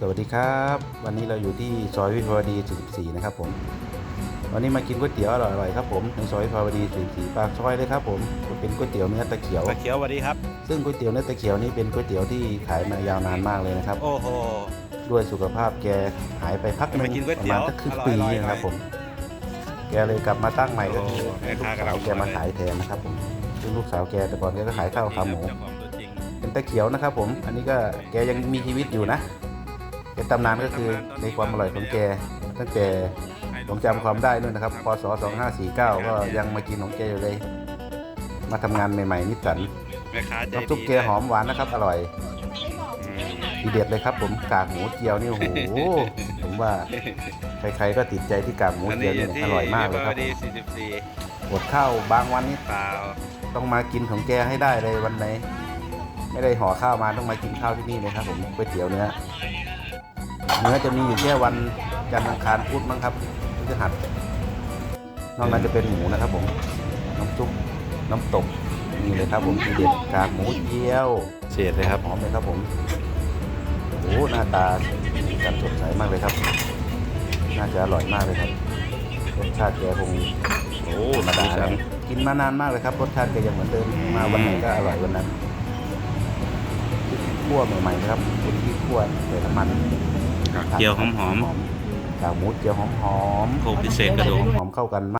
สวัสดีครับ วันนี้เราอยู่ที่ซอยวิภาวดี 44 นะครับผม วันนี้มากินก๋วยเตี๋ยวอร่อยๆครับผมในซอยวิภาวดี 44 ปากซอยเลยครับผมเป็นก๋วยเตี๋ยวเนื้อตะเขียวตะเขียวสวัสดีครับ ซึ่งก๋วยเตี๋ยวเนื้อตะเขียวนี้เป็นก๋วยเตี๋ยวที่ขายมายาวนานมากเลยนะครับ โอ้โห ด้วยสุขภาพแกหายไปพักหนึงไปกินก๋วยประเตี๋มายวณสักครึ่งอร่อยปีๆหน่อยนะครับผม แกเลยกลับมาตั้งใหม่ก็คือโอ้แม่ลูกค้ากำลัสางวแกมาขายแทนนะครับผมซึ่งลูกสาวแกแต่ก่อนแกก็ขายข้าวขาหมูเจ้าของตัวจริงเป็นตะเขียวนะครับผม อันนี้ก็แกยังมีชีวิตอยู่นะ แกตำนานก็คือในความอร่อยของแกตั้งแต่ผมจำความได้นู่นนะครับพศ2549 ก็ยังมากินของแกอยู่เลย มาทำงานใหม่ๆนิดสันแม่ค้าใจน้ำดีซุปแกหอมหวานนะครับ อร่อยอืมทีเด็ดเลยครับ ผมกากหมูเจียวนี่โอ้โหผมว่าใครๆก็ติดใจที่กากหมูอันเจีนี้ยวอนี่ยู่ที่อร่อยมากเลยครับวิภวดี44อดข้าวบางวันนี่เปล่าต้องมากินของแกให้ได้เลยวันไหน ไม่ได้ห่อข้าวมาต้องมากินข้าวที่นี่เลยครับผมก๋วยเตี๋ยวเนื้อ เนื้อจะมีอยู่แค่วันจันทร์อังคารพุธมั้งครับพฤหัสนอกนั้นจะเป็นหมูนะครับผม น้ำซุปน้ำตกนี่เลยครับผมทีเด็ดกากหมูเจียวเฉียดเลยครับหอมเลยครับผมโอ้หหน้าตาสีสันสดใสมากเลยครับ น่าจะอร่อยมากเลยครับรสชาติแกคงโอ้ธรรมดานะกินมานานมากเลยครับรสชาติแกยังเหมือนเดิมมาวันไหนก็อร่อยวันนั้นคั่วใหม่ๆนะครับคุณที่คั่วใส่น้ำมัน เกี๊ยวหอมกากหมูเจียวหอมหอมๆโคกพิเศษกระดูก หอมเข้ากันมาก